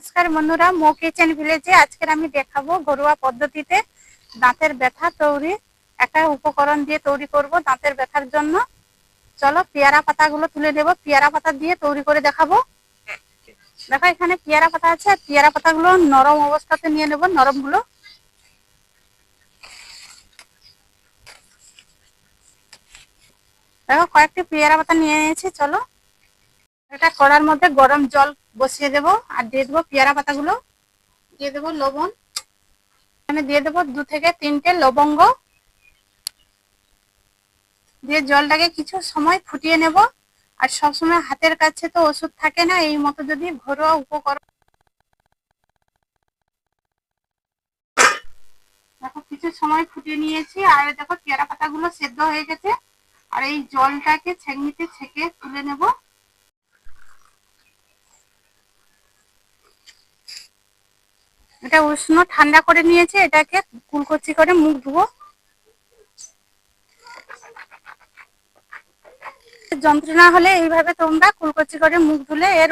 নমস্কার বন্ধুরা, মো কিচেন ভিলেজে আজকের আমি দেখাবো ঘরোয়া পদ্ধতিতে দাঁতের ব্যথা তৈরি, একটা উপকরণ দিয়ে তৈরি করব দাঁতের ব্যথার জন্য। চলো পেয়ারা পাতাগুলো তুলে নেব, পেয়ারা পাতা দিয়ে তৈরি করে দেখাবো। দেখো এখানে পেয়ারা পাতা আছে পেয়ারা পাতাগুলো নরম অবস্থাতে নিয়ে নেব নরমগুলো দেখো কয়েকটি পেয়ারা পাতা নিয়ে নিয়েছি, চলো। এটা কড়ার মধ্যে গরম জল বসিয়ে দেব আর দিয়ে দেবো পেয়ারা পাতাগুলো। দিয়ে দেবো লবণ। এখানে দিয়ে দেবো দু থেকে তিনটে লবঙ্গ। দিয়ে জলটাকে কিছু সময় ফুটিয়ে নেব। আর সবসময় হাতের কাছে তো ওষুধ থাকে না, এই মতো যদি ঘরোয়া উপকরণ দেখো, কিছু সময় ফুটিয়ে নিয়েছি। আর দেখো, পেয়ারা পাতাগুলো সেদ্ধ হয়ে গেছে। আর এই জলটাকে ছেঁকনিতে ছেঁকে তুলে নেব এটা উষ্ণ ঠান্ডা করে নিয়েছে, এটাকে কুলকচি করে মুখ ধুবো। যন্ত্রণা হলে এইভাবে তোমরা কুলকচি করে মুখ ধুলে এর